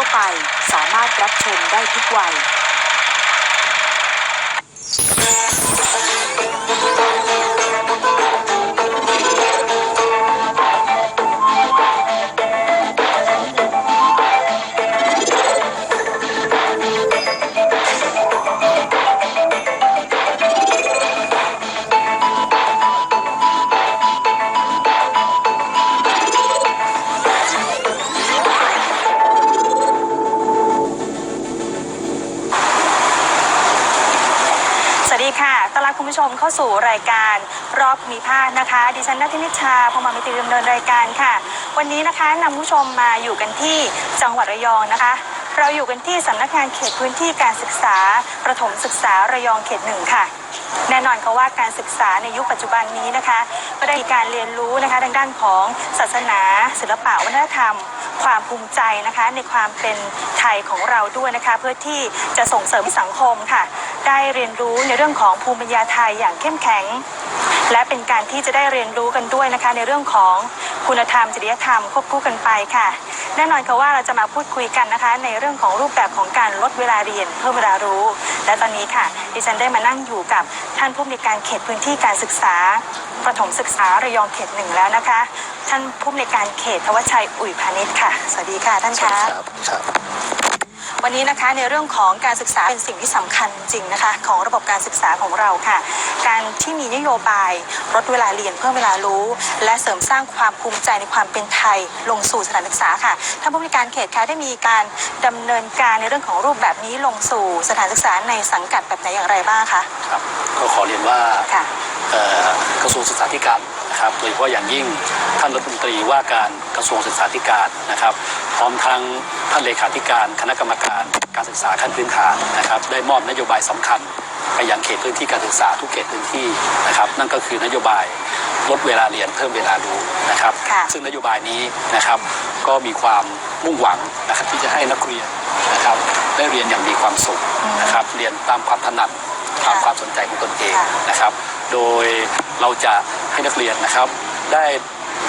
ทั่วไป สามารถรับชมได้ทุกวัย ผู้ชมเข้าสู่รายการรอบมิภาคนะคะ ดิฉันนัทนิชาพงมามิตรีดำเนินรายการค่ะ วันนี้นะคะนำผู้ชมมาอยู่กันที่จังหวัดระยองนะคะ เราอยู่กันที่สำนักงานเขตพื้นที่การศึกษา ประถมศึกษาระยองเขตหนึ่งค่ะแน่นอนค่ะว่าการศึกษาในยุคปัจจุบันนี้นะคะก็ได้มีการเรียนรู้นะคะทางด้านของศาสนา ศิลปะวัฒนธรรม ความภูมิใจนะคะ ในความเป็นไทยของเราด้วยนะคะ เพื่อที่จะส่งเสริมสังคมค่ะ ได้เรียนรู้ในเรื่องของภูมิปัญญาไทยอย่างเข้มแข็ง และเป็นการที่จะได้เรียนรู้กันด้วยนะคะ ในเรื่องของคุณธรรมจริยธรรมควบคู่กันไปค่ะ แน่นอนค่ะว่าเราจะมาพูดคุยกันนะคะ ในเรื่องของรูปแบบของการลดเวลาเรียนเพิ่มเวลารู้ และตอนนี้ค่ะ ดิฉันได้มานั่งอยู่กับท่านผู้อำนวยการเขตพื้นที่การศึกษาประถมศึกษาระยองเขตหนึ่งแล้วนะคะ ท่านผู้อำนวยการเขตทวชชัยอุ่ยพาณิชย์ค่ะ สวัสดีค่ะท่านคะครับครับ วันนี้นะคะในเรื่องของการศึกษาเป็นสิ่งที่สำคัญจริงนะคะ ของระบบการศึกษาของเราค่ะ การที่มีนโยบายลดเวลาเรียนเพิ่มเวลารู้ และเสริมสร้างความภูมิใจในความเป็นไทยลงสู่สถานศึกษาค่ะท่านผู้บริการเขตคะได้มีการดำเนินการในเรื่องของรูปแบบนี้ลงสู่สถานศึกษาในสังกัดแบบไหนอย่างไรบ้างคะครับก็ขอเรียนว่าค่ะเอ่อกระทรวงศึกษาธิการ นะครับโดยเฉพาะอย่างยิ่งท่านรัฐมนตรีว่าการกระทรวงศึกษาธิการนะครับ พร้อมทั้งท่านเลขาธิการคณะกรรมการการศึกษาขั้นพื้นฐานนะครับ ได้มอบนโยบายสำคัญ ไปยังเขตพื้นที่การศึกษาทุกเขตพื้นที่นะครับ นั่นก็คือนโยบายลดเวลาเรียนเพิ่มเวลารู้นะครับค่ะซึ่งนโยบายนี้นะครับก็มีความมุ่งหวังนะครับที่จะให้นักเรียนนะครับได้เรียนอย่างมีความสุขนะครับเรียนตามความถนัดตามความสนใจของตนเองค่ะนะครับ โดยเราจะให้นักเรียนนะครับ ได้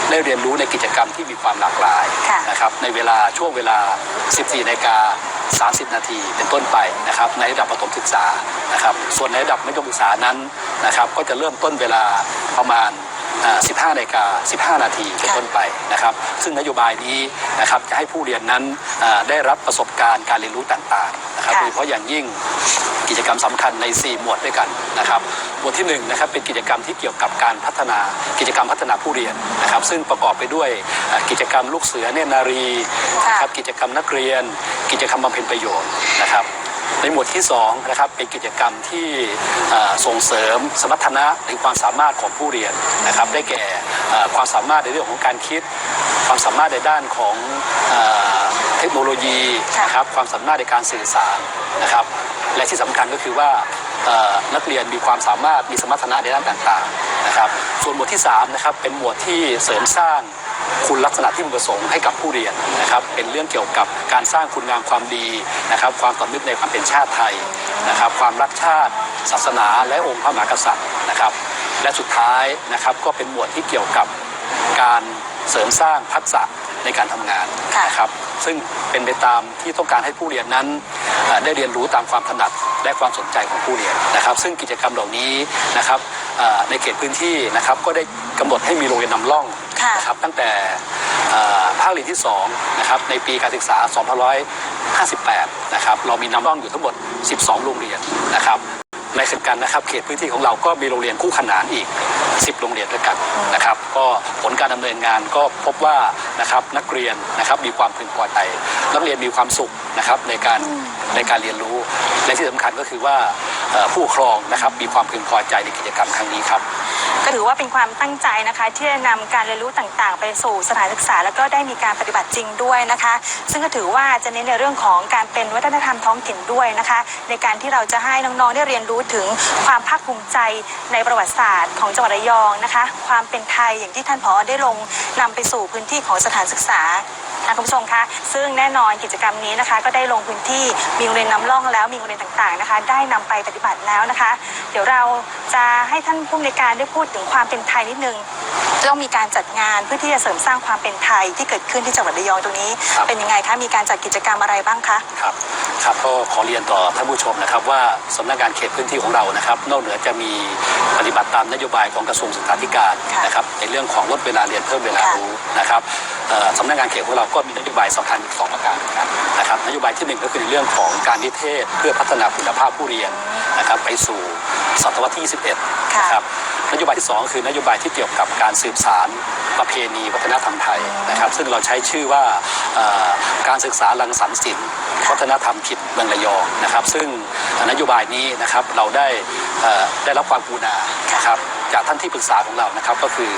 ได้เรียนรู้ในกิจกรรมที่มีความหลากหลายค่ะ นะครับในเวลาช่วงเวลา 14นาฬิกา30 นาทีเป็นต้นไปนะครับในระดับประถมศึกษานะครับส่วนในระดับมัธยมศึกษานั้นนะครับก็จะเริ่มต้นเวลาประมาณอ่า15นาฬิกา15 นาทีเป็นต้นไปนะครับซึ่งนโยบายนี้นะครับจะให้ผู้เรียนนั้นอ่าได้รับประสบการณ์การเรียนรู้ต่างๆนะครับค่ะ โดยเฉพาะอย่างยิ่ง กิจกรรมสำคัญใน 4 หมวดด้วยกันนะครับหมวดที่1นะครับเป็นกิจกรรมที่เกี่ยวกับการพัฒนากิจกรรมพัฒนาผู้เรียนนะครับซึ่งประกอบไปด้วยกิจกรรมลูกเสือเนนารีค่ะนะครับกิจกรรมนักเรียน กิจกรรมบำเพ็ญประโยชน์นะครับในหมวดที่2นะครับเป็นกิจกรรมที่ส่งเสริมสมรรถนะหรือความสามารถของผู้เรียนนะครับ ได้แก่ความสามารถในเรื่องของการคิด ความสามารถในด้านของเทคโนโลยีนะครับความสามารถในการสื่อสารนะครับ และที่สำคัญก็คือว่านักเรียนมีความสามารถมีสมรรถนะในด้านต่างๆนะครับ ส่วนหมวดที่3นะครับเป็นหมวดที่เสริมสร้างคุณลักษณะที่พึงประสงค์ให้กับผู้เรียนนะครับเป็นเรื่องเกี่ยวกับการสร้างคุณงามความดีนะครับความต่อนึกในความเป็นชาติไทยนะครับความรักชาติ ศาสนาและองค์พระมหากษัตริย์นะครับและสุดท้ายนะครับก็เป็นหมวดที่เกี่ยวกับการเสริมสร้างทักษะ ในการทำงานค่ะนะครับซึ่งเป็นไปตามที่ต้องการให้ผู้เรียนนั้นเอ่อได้เรียนรู้ตามความถนัดและความสนใจของผู้เรียนนะครับ ซึ่งกิจกรรมเหล่านี้นะครับเอ่อในเขตพื้นที่นะครับก็ได้กำหนดให้มีโรงเรียนนำร่องค่ะนะครับตั้งแต่เอ่อภาคเรียนที่2นะครับในปีการศึกษา 2558 นะครับเรามีนำร่องอยู่ทั้งหมด 12 โรงเรียนนะครับ ในขณะเดียวกันนะครับเขตพื้นที่ของเราก็มีโรงเรียนคู่ขนานอีก 10 โรงเรียนด้วยกันนะครับ ก็ผลการดำเนินงานก็พบว่านะครับนักเรียนนะครับมีความพึงพอใจนักเรียนมีความสุขนะครับในการในการเรียนรู้และที่สำคัญก็คือว่าเอ่อผู้ปกครองนะครับมีความพึงพอใจในกิจกรรมครั้งนี้ครับก็ถือว่าเป็นความตั้งใจนะคะที่จะนำการเรียนรู้ต่างๆ ไปสู่สถานศึกษา แล้วก็ได้มีการปฏิบัติจริงด้วยนะคะ ซึ่งก็ถือว่าจะเน้นในเรื่องของการเป็นวัฒนธรรมท้องถิ่นด้วยนะคะ ในการที่เราจะให้น้องๆได้เรียนรู้ถึงความภาคภูมิใจในประวัติศาสตร์ของจังหวัดระยองนะคะ ความเป็นไทยอย่างที่ท่านผอได้ลงนำไปสู่พื้นที่ของสถานศึกษาค่ะคุณผู้ชมคะซึ่งแน่นอนกิจกรรมนี้นะคะ ก็ได้ลงพื้นที่มีโรงเรียนนำร่องแล้วมีโรงเรียนต่างๆนะคะ ได้นำไปปฏิบัติแล้วนะคะ เดี๋ยวเราจะให้ท่านผู้อำนวยการได้พูดถึงงความเป็นไทยนิดนึงต้องมีการจัดงานเพื่อที่จะเสริมสร้างความเป็นไทยที่เกิดขึ้นที่จังหวัดระยองตรงนี้ครับเป็นยังไงคะมีการจัดกิจกรรมอะไรบ้างคะครับ ครับก็ขอเรียนต่อท่านผู้ชมนะครับว่าสำนักงานเขตพื้นที่ของเรานะครับ นอกเหนือจะมีปฏิบัติตามนโยบายของกระทรวงศึกษาธิการค่ะนะครับในเรื่องของลดเวลาเรียนเพิ่มเวลาค่ะรู้นะครับเอ่อสำนักงานเขตของเราก็มีนโยบายสำคัญอยู่สองประการเหมือนกันนะครับนโยบายที่หนึ่งก็คือในเรื่องของการนิเทศ เพื่อพัฒนาคุณภาพผู้เรียนนะครับไปสู่ศตวรรษที่ 21ค่ะนะครับนโยบายที่สองคือนโยบายที่เกี่ยวกับการสืบสาร ประเพณีวัฒนธรรมไทยนะครับ ซึ่งเราใช้ชื่อว่าการศึกษารังสรรค์ศิลป์วัฒนธรรมถิ่นเมืองระยองนะครับ ซึ่งนโยบายนี้นะครับเราได้ได้รับความกรุณานะครับจากท่านที่ปรึกษาของเรานะครับ ก็คือ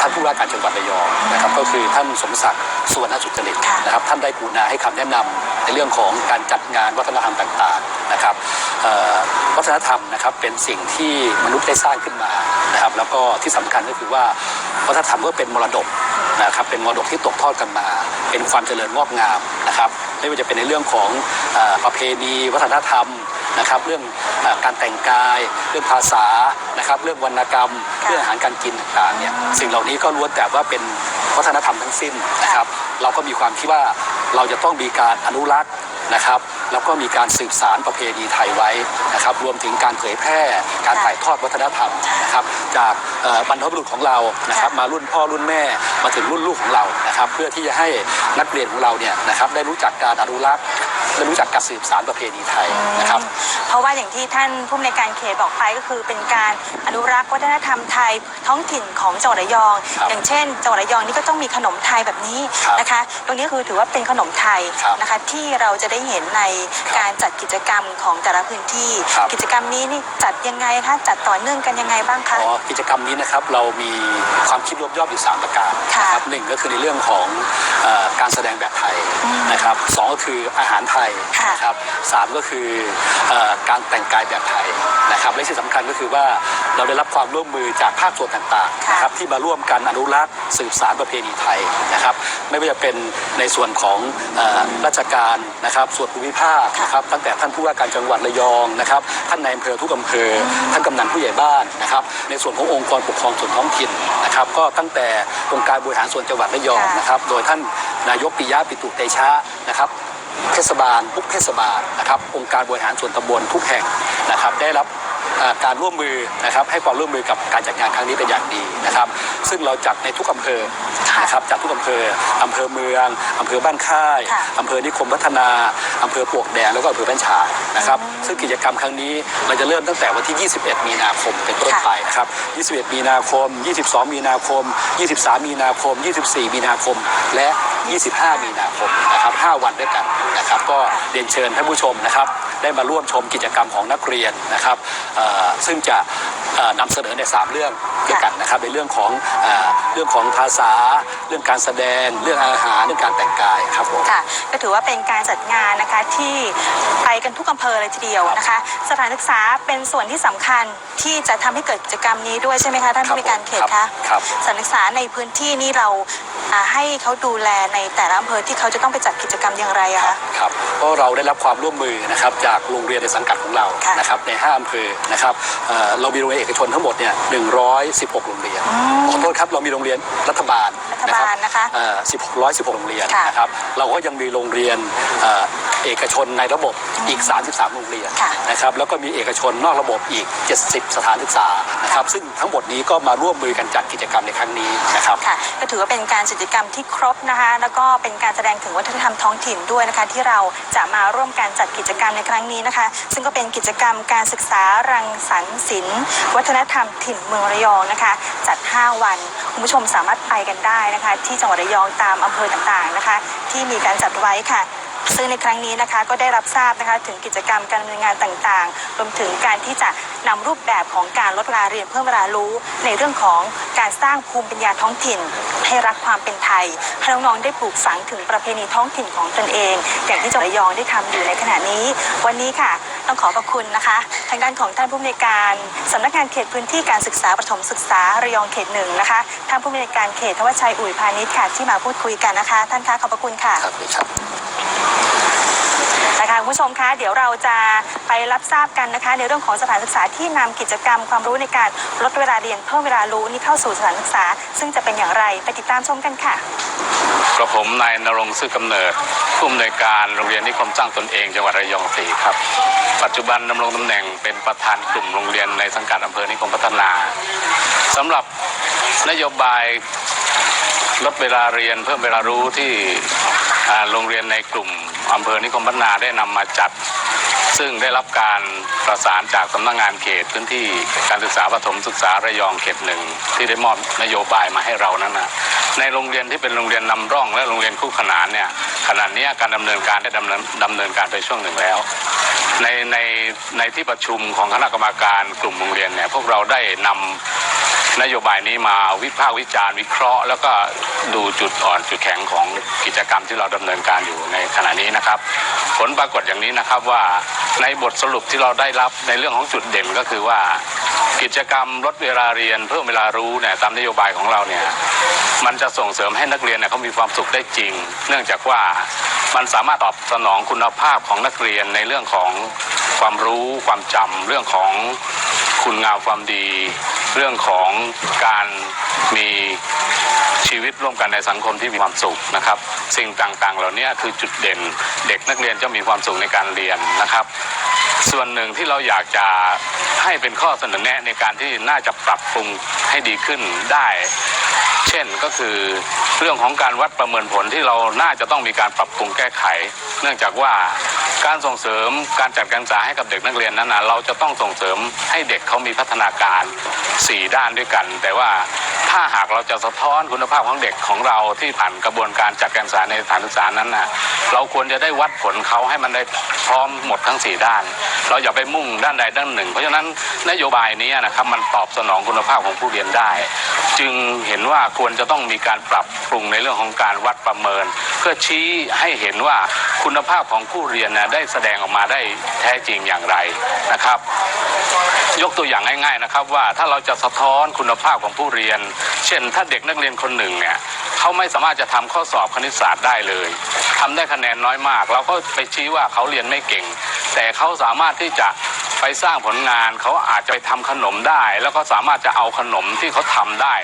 ท่านผู้ว่าการจังหวัดระยองนะครับ ก็คือท่านสมศักดิ์สุวรรณสุจริตนะครับ ท่านได้กรุณาให้คำแนะนำในเรื่องของการจัดงานวัฒนธรรมต่างๆนะครับวัฒนธรรมนะครับเป็นสิ่งที่มนุษย์ได้สร้างขึ้นมานะครับ แล้วก็ที่สำคัญก็คือว่าวัฒนธรรมก็เป็นมรดกนะครับเป็นมรดกที่ตกทอดกันมา เป็นความเจริญงอกงามนะครับไม่ว่าจะเป็นในเรื่องของอประเพณีวัฒนธรรม นะครับเรื่องเออการแต่งกายเรื่องภาษานะครับเรื่องวรรณกรรมค่ะเรื่องอาหารการกินต่างๆเนี่ยสิ่งเหล่านี้ก็ล้วนแต่ว่าเป็นวัฒนธรรมทั้งสิ้นนะครับ เราก็มีความคิดว่าเราจะต้องมีการอนุรักษ์นะครับแล้วก็มีการสืบสารประเพณีไทยไว้นะครับ รวมถึงการเผยแพร่การถ่ายทอดวัฒนธรรมนะครับ จากเอ่อบรรพบุรุษของเรานะครับ มารุ่นพ่อรุ่นแม่มาถึงรุ่นลูกของเรานะครับ เพื่อที่จะให้นักเรียนของเราเนี่ยนะครับได้รู้จักการอนุรักษ์ และรู้จักการสืบสารประเพณีไทยนะครับ เพราะว่าอย่างที่ท่านผู้อำนวยการเขตบอกไปก็คือเป็นการอนุรักษ์วัฒนธรรมไทยท้องถิ่นของจังหวัดระยอง ครับอย่างเช่นจังหวัดระยองนี่ก็ต้องมีขนมไทยแบบนี้ครับนะคะ ตรงนี้คือถือว่าเป็นขนมไทยครับนะคะที่เราจะได้เห็นในครับการจัดกิจกรรมของแต่ละพื้นที่ ครับ กิจกรรมนี้นี่จัดยังไงคะจัดต่อเนื่องกันยังไงบ้างคะ อ๋อกิจกรรมนี้นะครับเรามีความคิดรวบยอดอยู่ 3 ประการค่ะนะครับหนึ่งก็คือในเรื่องของเออการแสดงแบบไทยนะครับสองก็คืออาหารไทยค่ะนะครับสามก็คือเออการแต่งกายแบบไทยนะครับและที่สำคัญก็คือว่าเราได้รับความร่วมมือจากภาคส่วนต่างๆค่ะนะครับที่มาร่วมกันอนุรักษ์สืบสารประเพณีไทยนะครับ ไม่ว่าจะเป็นในส่วนของเออราชการนะครับส่วนภูมิภาคนะครับตั้งแต่ท่านผู้ว่าการจังหวัดระยองนะครับท่านนายอำเภอทุกอำเภอ ท่านกำนันผู้ใหญ่บ้านนะครับในส่วนขององค์กรปกครองส่วนท้องถิ่นนะครับก็ตั้งแต่องค์การบริหารส่วนจังหวัดระยองค่ะนะครับโดยท่านนายกปิยะปิตุเตชะนะครับ เทศบาลทุกเทศบาลนะครับองค์การบริหารส่วนตำบลทุกแห่งนะครับได้รับเอ่อการร่วมมือนะครับให้ความร่วมมือกับการจัดงานครั้งนี้เป็นอย่างดีนะครับ ซึ่งเราจัดในทุกอำเภอนะครับจัดทุกอำเภออำเภอเมืองอำเภอบ้านค่ายค่ะอำเภอนิคมพัฒนาอำเภอปลวกแดงแล้วก็อำเภอบ้านฉางนะครับซึ่งกิจกรรมครั้งนี้เราจะเริ่มตั้งแต่วันที่ 21 มีนาคมเป็นต้นค่ะไปนะครับ 21 มีนาคม 22 มีนาคม 23 มีนาคม 24 มีนาคม และ25 มีนาคมนะครับ 5 วันด้วยกันนะครับ ก็เรียนเชิญท่านผู้ชมนะครับ ได้มาร่วมชมกิจกรรมของนักเรียนนะครับซึ่งจะ นำเสนอใน 3 เรื่องด้วยกันนะครับในเรื่องของเอ่อเรื่องของภาษา เรื่องการแสดง เรื่องอาหารเรื่องการแต่งกายครับผมค่ะก็ถือว่าเป็นการจัดงานนะคะที่ไปกันทุกอำเภอเลยทีเดียวนะคะ สถานศึกษาเป็นส่วนที่สำคัญที่จะทำให้เกิดกิจกรรมนี้ด้วยใช่ไหมคะท่านครับผู้มีการเขตครัคะบครับสถานศึกษาในพื้นที่นี่เราอ่าให้เขาดูแลในแต่ละอำเภอที่เขาจะต้องไปจัดกิจกรรมอย่างไรอะคะครับก็เราได้รับความร่วมมือนะครับจากโรงเรียนในสังกัดของเราค่ะนะครับใน5อำเภอนะครับเอ่อเรามีโรงเรียนเอกชนทั้งหมดเนี่ย116 โรงเรียน ขอโทษครับ เรามีโรงเรียนรัฐบาลรัฐบาลนะคะเอ่อ16 116 โรงเรียนค่ะนะครับ เราก็ยังมีโรงเรียนเอ่อเอกชนในระบบอีก 33 โรงเรียนค่ะนะครับแล้วก็มีเอกชนนอกระบบอีก 70 สถานศึกษานะครับซึ่งทั้งหมดนี้ก็มาร่วมมือกันจัดกิจกรรมในครั้งนี้นะครับค่ะก็ถือว่าเป็นการกิจกรรมที่ครบนะคะแล้วก็เป็นการแสดงถึงวัฒนธรรมท้องถิ่นด้วยนะคะที่เราจะมาร่วมการจัดกิจกรรมในครั้งนี้นะคะ ซึ่งก็เป็นกิจกรรมการศึกษารังสรรค์ศิลป์วัฒนธรรมถิ่นเมืองระยองนะคะ จัด 5 วันคุณผู้ชมสามารถไปกันได้นะคะ ที่จังหวัดระยองตามอำเภอต่างๆนะคะ ที่มีการจัดไว้ค่ะ ซึ่งในครั้งนี้นะคะก็ได้รับทราบนะคะถึงกิจกรรมการดำเนินงานต่างๆ รวมถึงการที่จะนำรูปแบบของการลดเวลาเรียนเพิ่มเวลารู้ ในเรื่องของการสร้างภูมิปัญญาท้องถิ่น ให้รักความเป็นไทยให้น้องๆได้ปลูกฝังถึงประเพณีท้องถิ่นของตนเอง อย่างที่จังหวัดระยองได้ทำอยู่ในขณะนี้ วันนี้ค่ะต้องขอขอบคุณนะคะ ทางด้านของท่านผู้อำนวยการสำนักงานเขตพื้นที่การศึกษาประถมศึกษาระยองเขตหนึ่งนะคะท่านผู้อำนวยการเขตทวชัยอุ๋ยพาณิชย์ค่ะที่มาพูดคุยกันนะคะ ท่านคะขอบพระคุณค่ะครับครับ นะคะคุณผู้ชมคะเดี๋ยวเราจะไปรับทราบกันนะคะ ในเรื่องของสถานศึกษาที่นำกิจกรรมความรู้ในการลดเวลาเรียนเพิ่มเวลารู้นี่เข้าสู่สถานศึกษา ซึ่งจะเป็นอย่างไรไปติดตามชมกันค่ะกระผมนายนรงซื่อกำเนิดผู้อำนวยการโรงเรียนนิคมสร้างตนเองจังหวัดระยองสีครับ ปัจจุบันดำรงตำแหน่งเป็นประธานกลุ่มโรงเรียนในสังกัดอำเภอนิคมพัฒนาสำหรับนโยบายลดเวลาเรียนเพิ่มเวลารู้ที่ โรงเรียนในกลุ่มอำเภอนิคมพัฒนาได้นำมาจัด ซึ่งได้รับการประสานจากสำนักงานเขตพื้นที่การศึกษาประถมศึกษาระยองเขตหนึ่งที่ได้มอบนโยบายมาให้เรานั้นนะในโรงเรียนที่เป็นโรงเรียนนำร่องและโรงเรียนคู่ขนานเนี่ยขณะนี้การดำเนินการได้ดำเนินดำเนินการไปช่วงหนึ่งแล้วในในในที่ประชุมของคณะกรรมการกลุ่มโรงเรียนเนี่ยพวกเราได้นำ นโยบายนี้มาวิพากษ์วิจารณ์วิเคราะห์ แล้วก็ดูจุดอ่อนจุดแข็งของกิจกรรมที่เราดำเนินการอยู่ในขณะนี้นะครับ ผลปรากฏอย่างนี้นะครับว่าในบทสรุปที่เราได้รับในเรื่องของจุดเด่นก็คือว่ากิจกรรมลดเวลาเรียนเพิ่มเวลารู้เนี่ยตามนโยบายของเราเนี่ยมันจะส่งเสริมให้นักเรียนเนี่ยเขามีความสุขได้จริง เนื่องจากว่ามันสามารถตอบสนองคุณภาพของนักเรียนในเรื่องของความรู้ความจำเรื่องของ คุณงามความดี เรื่องของการมีชีวิตร่วมกันในสังคมที่มีความสุขนะครับ สิ่งต่างๆ เหล่านี้คือจุดเด่น เด็กนักเรียนจะมีความสุขในการเรียนนะครับ ส่วนหนึ่งที่เราอยากจะให้เป็นข้อเสนอแนะในการที่น่าจะปรับปรุงให้ดีขึ้นได้ เช่นก็คือเรื่องของการวัดประเมินผลที่เราน่าจะต้องมีการปรับปรุงแก้ไข เนื่องจากว่า การส่งเสริมการจัดการศึกษาให้กับเด็กนักเรียนนั้นนะเราจะต้องส่งเสริมให้เด็กเขามีพัฒนาการ 4 ด้านด้วยกัน แต่ว่าถ้าหากเราจะสะท้อนคุณภาพของเด็กของเราที่ผ่านกระบวนการจัดการศึกษาในสถานศึกษานั้นนะเราควรจะได้วัดผลเขาให้มันได้พร้อมหมดทั้ง 4 ด้าน เราอย่าไปมุ่งด้านใดด้านหนึ่ง เพราะฉะนั้นนโยบายนี้นะครับมันตอบสนองคุณภาพของผู้เรียนได้ จึงเห็นว่าควรจะต้องมีการปรับปรุงในเรื่องของการวัดประเมิน เพื่อชี้ให้เห็นว่าคุณภาพของผู้เรียนนะได้แสดงออกมาได้แท้จริงอย่างไรนะครับ ยกตัวอย่างง่าย ๆนะครับว่าถ้าเราจะสะท้อนคุณภาพของผู้เรียนเช่น ถ้าเด็กนักเรียนคนหนึ่งเนี่ยเขาไม่สามารถจะทำข้อสอบคณิตศาสตร์ได้เลยทำได้คะแนนน้อยมาก เราก็ไปชี้ว่าเขาเรียนไม่เก่ง แต่เขาสามารถที่จะ ไปสร้างผลงานเขาอาจจะไปทำขนมได้ แล้วก็สามารถจะเอาขนมที่เขาทำได้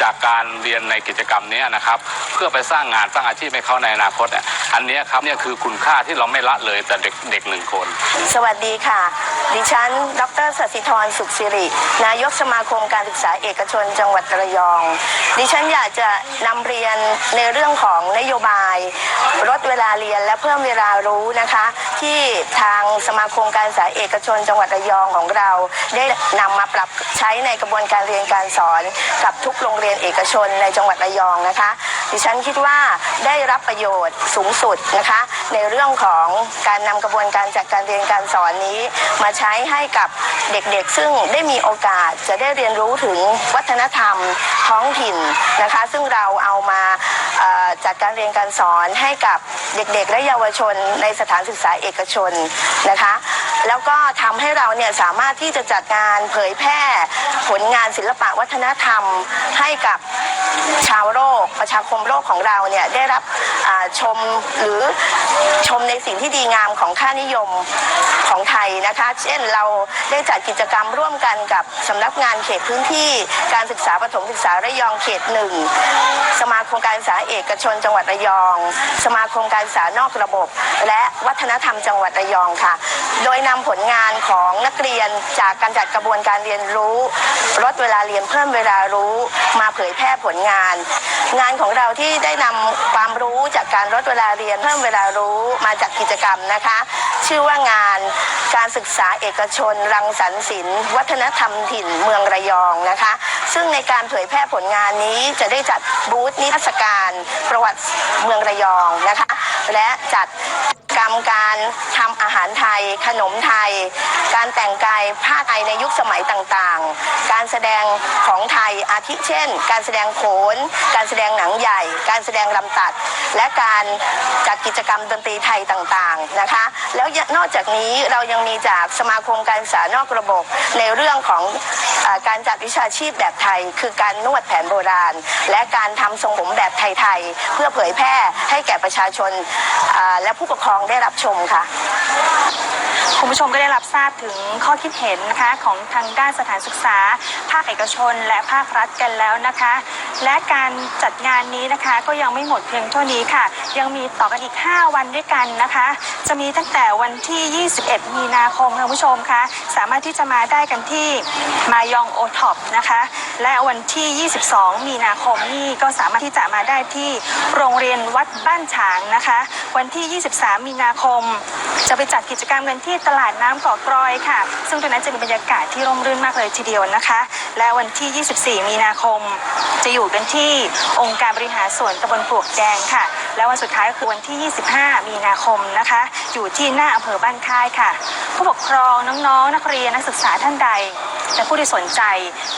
จากการเรียนในกิจกรรมนี้นะครับ เพื่อไปสร้างงานสร้างอาชีพให้เขาในอนาคตอันนี้ครับเนี่ยคือคุณค่าที่เราไม่ละเลยแต่เด็กเด็กหนึ่งคน สวัสดีค่ะ ดิฉัน ดรสศิธรสุขสิริ นายกสมาคมการศึกษาเอกชนจังหวัดระยอง ดิฉันอยากจะนำเรียนในเรื่องของนโยบายลดเวลาเรียนและเพิ่มเวลารู้นะคะ ที่ทางสมาคมการศึกษาเอกชนจังหวัดระยองของเรา ได้นำมาปรับใช้ในกระบวนการเรียนการสอนกับทุกโรงเรียนเอกชนในจังหวัดระยองนะคะ ดิฉันคิดว่าได้รับประโยชน์สูงสุดนะคะ ในเรื่องของการนำกระบวนการจัดการเรียนการสอนนี้ มาใช้ให้กับเด็กๆ ซึ่งได้มีโอกาสจะได้เรียนรู้ถึงวัฒนธรรมท้องถิ่นนะคะ ซึ่งเราเอามา จัดการเรียนการสอนให้กับเด็กๆ และเยาวชนในสถานศึกษาเอกชนนะคะ แล้วก็ทำให้เราเนี่ยสามารถที่จะจัดงานเผยแพร่ผลงานศิลปะวัฒนธรรมให้กับชาวโลกประชาคมโลกของเราเนี่ยได้รับชมหรือชมในสิ่งที่ดีงามของค่านิยม ของไทยนะคะ เช่นเราได้จัดกิจกรรมร่วมกันกับสำนักงานเขตพื้นที่การศึกษาประถมศึกษาระยองเขตหนึ่งสมาคมการศึกษาเอกชนจังหวัดระยอง สมาคมการศึกษานอกระบบ และวัฒนธรรมจังหวัดระยองค่ะ โดยนำผลงานของนักเรียนจากการจัดกระบวนการเรียนรู้ ลดเวลาเรียนเพิ่มเวลารู้มาเผยแพร่ผลงาน งานของเราที่ได้นำความรู้จากการลดเวลาเรียนเพิ่มเวลารู้มาจากกิจกรรมนะคะ ชื่อว่างานการศึกษาเอกชน รังสรรค์ศิลป์วัฒนธรรมถิ่นเมืองระยองนะคะ ซึ่งในการเผยแพร่ผลงานนี้จะได้จัดบูธนิทรรศการประวัติเมืองระยองนะคะ และจัด กรรมการทำอาหารไทย ขนมไทย การแต่งกายผ้าไทยในยุคสมัยต่างๆ การแสดงของไทยอาทิเช่น การแสดงโขน การแสดงหนังใหญ่ การแสดงลำตัด และการจัดกิจกรรมดนตรีไทยต่างๆนะคะ แล้วนอกจากนี้เรายังมีจากสมาคมการศึกษานอกระบบในเรื่องของอการจัดวิชาชีพแบบไทย คือการนวดแผนโบราณ และการทำทรงผมแบบไทยๆเพื่อเผยแพร่ให้แก่ประชาชนและผู้ปกครองได้รับชมค่ะ คุณผู้ชมก็ได้รับทราบถึงข้อคิดเห็นนะคะของทางด้านสถานศึกษา ภาคเอกชน และภาครัฐกันแล้วนะคะ และการจัดงานนี้นะคะก็ยังไม่หมดเพียงเท่านี้ค่ะ ยังมีต่อกันอีก 5 วันด้วยกันนะคะ จะมีตั้งแต่วันที่ 21 มีนาคมค่ะคุณผู้ชมคะสามารถที่จะมาได้กันที่มายองโอท็อปนะคะและวันที่ 22 มีนาคมนี่ก็สามารถที่จะมาได้ที่โรงเรียนวัดบ้านฉางนะคะ วันที่ 23 มีนาคม จะไปจัดกิจกรรมกันที่ตลาดน้ำเกาะกรอยค่ะ ซึ่งตรงนั้นจะมีบรรยากาศที่ร่มรื่นมากเลยทีเดียวนะคะ และวันที่ 24 มีนาคม จะอยู่กันที่องค์การบริหารส่วนตำบลปลวกแดงค่ะ และวันสุดท้ายก็คือวันที่ 25 มีนาคมนะคะ อยู่ที่หน้าอำเภอบ้านค่ายค่ะ ผู้ปกครองน้องๆ นักเรียนนักศึกษาท่านใดและผู้ที่สนใจ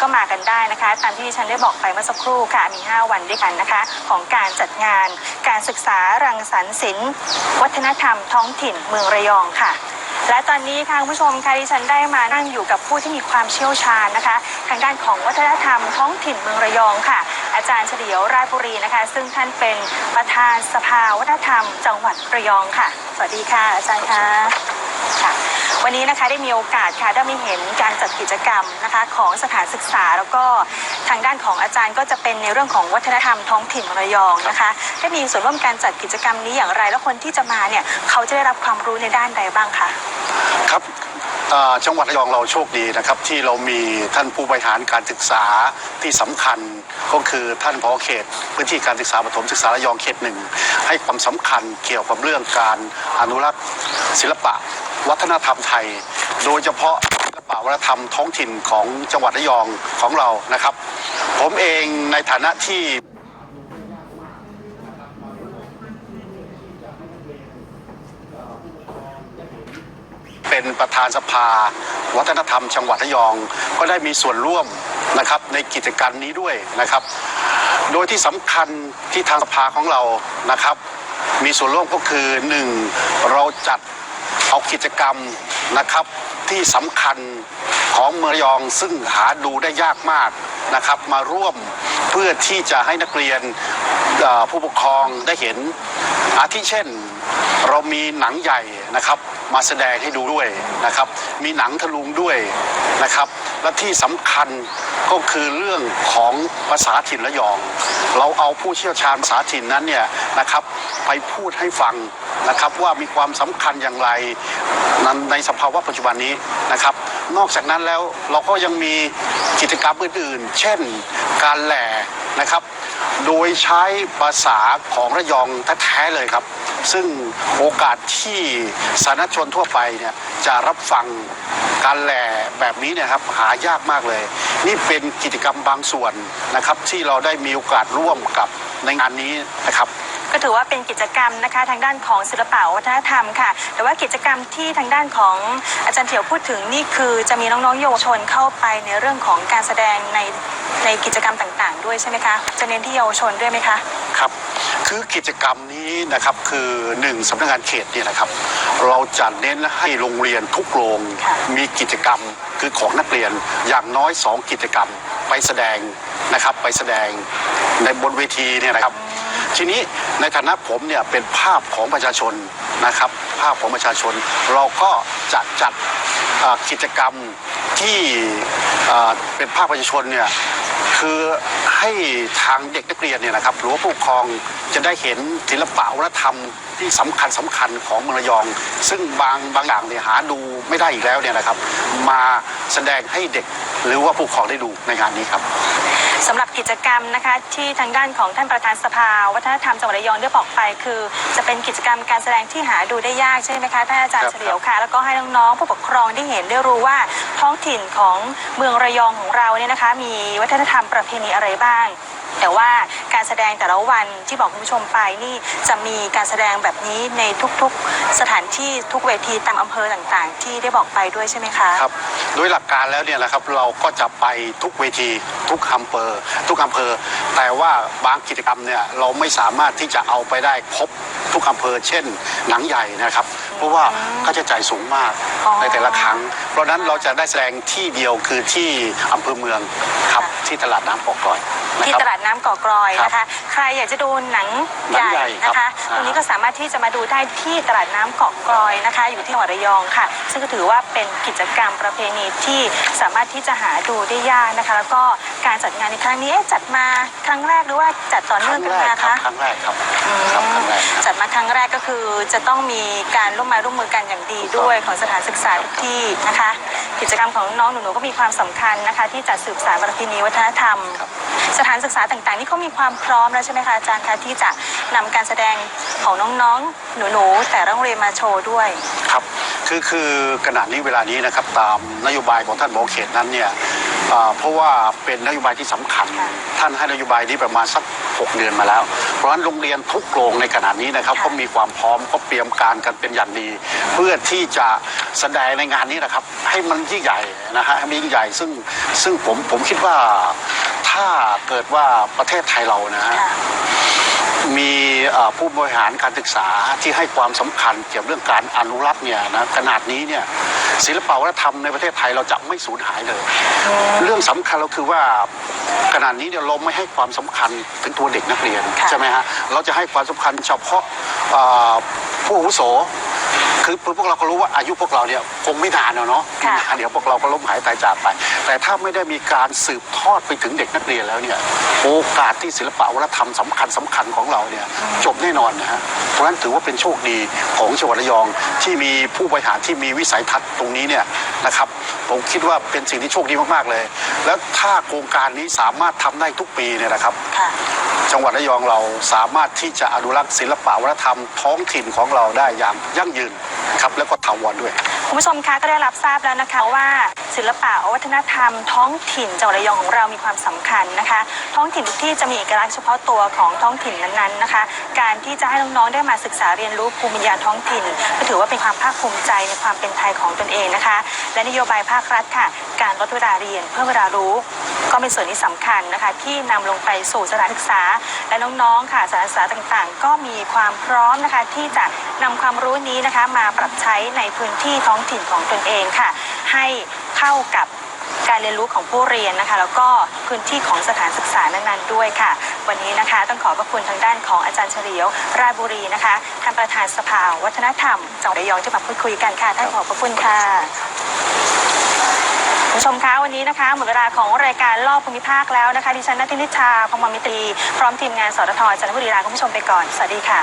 ก็มากันได้นะคะ ตามที่ดิฉันได้บอกไปเมื่อสักครู่ค่ะมี 5 วันด้วยกันนะคะ ของการจัดงาน การศึกษารังสรรค์ศิลป์วัฒนธรรมท้องถิ่นเมืองระยองค่ะ และตอนนี้ค่ะคุณผู้ชมค่ะดิฉันได้มานั่งอยู่กับผู้ที่มีความเชี่ยวชาญนะคะ ทางด้านของวัฒนธรรมท้องถิ่นเมืองระยองค่ะ อาจารย์เฉลียวราชบุรีนะคะ ซึ่งท่านเป็นประธานสภาวัฒนธรรม จังหวัดระยองค่ะ สวัสดีค่ะ อาจารย์คะค่ะ วันนี้นะคะได้มีโอกาสค่ะได้มีเห็นการจัดกิจกรรมนะคะของสถานศึกษา แล้วก็ทางด้านของอาจารย์ก็จะเป็นในเรื่องของวัฒนธรรมท้องถิ่นระยองนะคะได้มีส่วนร่วมการจัดกิจกรรมนี้อย่างไร แล้วคนที่จะมาเนี่ยเขาจะได้รับความรู้ในด้านใดบ้างคะครับ จังหวัดระยองเราโชคดีนะครับ ที่เรามีท่านผู้บริหารการศึกษาที่สำคัญก็คือท่านผอเขต พื้นที่การศึกษาปฐมศึกษาระยองเขตหนึ่งให้ความสำคัญเกี่ยวกับเรื่องการอนุรักษ์ศิลปะ วัฒนธรรมไทย โดยเฉพาะศิลปะวัฒนธรรมท้องถิ่นของจังหวัดระยองของเรานะครับ ผมเองในฐานะที่ เป็นประธานสภา วัฒนธรรมจังหวัดระยอง ก็ได้มีส่วนร่วมนะครับในกิจกรรมนี้ด้วยนะครับ โดยที่สำคัญที่ทางสภาของเรานะครับ มีส่วนร่วมก็คือหนึ่งเราจัดเอากิจกรรมนะครับที่สำคัญของเมืองยองซึ่งหาดูได้ยากมากนะครับ มาร่วมเพื่อที่จะให้นักเรียนผู้ปกครองได้เห็น อาทิเช่นเรามีหนังใหญ่นะครับ มาแสดงให้ดูด้วยนะครับ มีหนังทะลุงด้วยนะครับ และที่สำคัญก็คือเรื่องของภาษาถิ่นระยอง เราเอาผู้เชี่ยวชาญภาษาถิ่นนั้นเนี่ยนะครับ ไปพูดให้ฟังนะครับว่ามีความสำคัญอย่างไรนั้นในสภาวะปัจจุบันนี้นะครับ นอกจากนั้นแล้วเราก็ยังมีกิจกรรมอื่นๆ เช่น การแหล่นะครับ โดยใช้ภาษาของระยองแท้ๆเลยครับ ซึ่งโอกาสที่สาธารณชนทั่วไปเนี่ยจะรับฟังการแหล่แบบนี้เนี่ยครับหายากมากเลย นี่เป็นกิจกรรมบางส่วนนะครับที่เราได้มีโอกาสร่วมกับในงานนี้นะครับ ก็ถือว่าเป็นกิจกรรมนะคะทางด้านของศิลปะวัฒนธรรมค่ะ แต่ว่ากิจกรรมที่ทางด้านของอาจารย์เถียวพูดถึงนี่คือจะมีน้องๆเยาวชนเข้าไปในเรื่องของการแสดงในในกิจกรรมต่างๆ ด้วยใช่ไหมคะจะเน้นที่เยาวชนด้วยไหมคะครับคือกิจกรรมนี้นะครับคือหนึ่งสำนักงานเขตเนี่ยนะครับ เราจะเน้นให้โรงเรียนทุกโรงค่ะมีกิจกรรมคือของนักเรียนอย่างน้อย 2 กิจกรรมไปแสดงนะครับไปแสดงในบนเวทีเนี่ยนะครับ ทีนี้ในฐานะผมเนี่ยเป็นภาพของประชาชนนะครับ ภาพของประชาชน เราก็จะจัดกิจกรรมที่เป็นภาคประชาชนเนี่ยคือให้ทางเด็กนักเรียนเนี่ยนะครับหรือว่าผู้ปกครองจะได้เห็นศิลปะวัฒนธรรมที่สำคัญสำคัญของเมืองระยอง ซึ่งบางบางอย่างเนี่ยหาดูไม่ได้อีกแล้วเนี่ยนะครับ มาแสดงให้เด็กหรือว่าผู้ปกครองได้ดูในงานนี้ครับ สำหรับกิจกรรมนะคะที่ทางด้านของท่านประธานสภา วัฒนธรรมจังหวัดระยองได้บอกไป คือ จะเป็นกิจกรรมการแสดงที่หาดูได้ยากใช่ไหมคะท่านอาจารย์เฉลียวค่ะ แล้วก็ให้น้องๆผู้ปกครองได้เห็นได้รู้ว่าท้องถิ่นของเมืองระยองของเราเนี่ยนะคะ มีวัฒนธรรมประเพณีอะไรบ้างแต่ว่าการแสดงแต่ละวันที่บอกคุณผู้ชมไปนี่จะมีการแสดงแบบนี้ในทุกๆสถานที่ทุกเวทีตามอำเภอต่างๆ ที่ได้บอกไปด้วยใช่ไหมคะครับโดยหลักการแล้วเนี่ยนะครับเราก็จะไปทุกเวทีทุกอำเภอทุกอำเภอ แต่ว่าบางกิจกรรมเนี่ยเราไม่สามารถที่จะเอาไปได้ครบ ทุกอำเภอเช่นหนังใหญ่นะครับ เพราะว่าค่าใช้จ่ายสูงมากอ๋อ ในแต่ละครั้ง เพราะฉะนั้นเราจะได้แสดงที่เดียวคือที่อำเภอเมืองครับที่ตลาดน้ำปอกก่อยนะที่ครับ ตลาดน้ำก่อกรอยนะคะใครอยากจะดูหนังหนังใหญ่นะคะครับตรงนี้ก็สามารถที่จะมาดูได้ที่ตลาดน้ำเกาะกรอยนะคะ อยู่ที่จังหวัดระยองค่ะ ซึ่งก็ถือว่าเป็นกิจกรรมประเพณีที่สามารถที่จะหาดูได้ยากนะคะ แล้วก็การจัดงานในครั้งนี้เอ๊ะจัดมาครั้งแรกหรือว่าจัดต่อคเนื่อรั้งงกันแรกมาครับคะครั้งแรกครับครับครั้งแรกครับ จัดมาครั้งแรกก็คือจะต้องมีการร่วมไมือร่วมมือกันอย่างดีด้วยของสถานศึกษาทุกที่นะคะ กิจกรรมของน้องหนูๆก็มีความสำคัญนะคะ ที่จะสืบสานประเพณีวัฒนธรรม สถานศึกษาต่างๆนี่เขามีความพร้อมแล้วใช่ไหมคะอาจารย์คะที่จะนำการแสดงของน้องๆหนูๆแต่ละโรงเรียนมาโชว์ด้วยครับคือคือขณะนี้เวลานี้นะครับตามนโยบายของท่านหมอเขตนั้นเนี่ยอ่า เพราะว่าเป็นนโยบายที่สำคัญค่ะท่านให้นโยบายนี้ประมาณสัก 6 เดือนมาแล้ว เพราะฉะนั้นโรงเรียนทุกโรงในขณะนี้นะครับค่ะก็มีความพร้อมก็เตรียมการกันเป็นอย่างดี เพื่อที่จะแสดงในงานนี้นะครับ ให้มันยิ่งใหญ่นะฮะให้มันยิ่งใหญ่ซึ่งซึ่งผมผมคิดว่าถ้าเกิดว่าประเทศไทยเรานะฮะค่ะมีเอ่อผู้บริหารการศึกษาที่ให้ความสำคัญเกี่ยวกับเรื่องการอนุรักษ์เนี่ยนะขนาดนี้เนี่ย ศิลปวัฒนธรรมในประเทศไทยเราจะไม่สูญหายเลย เรื่องสำคัญเราคือว่าขนาดนี้เนี่ยเราไม่ให้ความสำคัญถึงตัวเด็กนักเรียนค่ะใช่ไหมฮะเราจะให้ความสำคัญเฉพาะเอ่อ ผู้อาวุโส คือพวกเราก็รู้ว่าอายุพวกเราเนี่ยคงไม่นานแล้วเนาะค่ะ เดี๋ยวพวกเราก็ล้มหายตายจากไป แต่ถ้าไม่ได้มีการสืบทอดไปถึงเด็กนักเรียนแล้วเนี่ยโอกาสที่ศิลปะวัฒนธรรมสำคัญสำคัญของเราเนี่ยจบแน่นอนนะฮะเพราะฉะนั้นถือว่าเป็นโชคดีของจังหวัดระยองที่มีผู้บริหารที่มีวิสัยทัศน์ตรงนี้เนี่ยนะครับผมคิดว่าเป็นสิ่งที่โชคดีมากๆเลย แล้วถ้าโครงการนี้สามารถทำได้ทุกปีเนี่ยนะครับ ค่ะ จังหวัดระยองเราสามารถที่จะอนุรักษ์ศิลปะวัฒนธรรมท้องถิ่นของเราได้อย่างยั่งยืนครับแล้วก็ถาวรด้วย คุณผู้ชมคะก็ได้รับทราบแล้วนะคะว่าศิลปะวัฒนธรรม ท้องถิ่นจังหวัดระยองของเรามีความสำคัญนะคะ ท้องถิ่นทุกที่จะมีเอกลักษณ์เฉพาะตัวของท้องถิ่นนั้นๆนะคะ การที่จะให้น้องๆได้มาศึกษาเรียนรู้ภูมิปัญญาท้องถิ่น ก็ถือว่าเป็นความภาคภูมิใจในความเป็นไทยของตนเองนะคะ และนโยบายภาครัฐค่ะ การลดเวลาเรียนเพิ่มเวลารู้ ก็เป็นส่วนที่สำคัญนะคะที่นำลงไปสู่สถานศึกษา และน้องๆค่ะสถานศึกษาต่างๆ ก็มีความพร้อมนะคะที่จะนำความรู้นี้นะคะมาปรับใช้ในพื้นที่ท้องถิ่นของตนเองค่ะ ให้เข้ากับการเรียนรู้ของผู้เรียนนะคะ แล้วก็พื้นที่ของสถานศึกษานั้นๆด้วยค่ะ วันนี้นะคะต้องขอบพระคุณทางด้านของอาจารย์เฉลียวราบุรีนะคะท่านประธานสภาวัฒนธรรมจังหวัดระยองที่มาพูดคุยกันค่ะท่านขอบพระคุณค่ะ ผู้ชมคะวันนี้นะคะหมดเวลาของรายการรอบภูมิภาคแล้วนะคะดิฉันนัทินิชาพงศ์มมิตรี พร้อมทีมงานสททจันทบุรีลาคุณผู้ชมไปก่อน สวัสดีค่ะ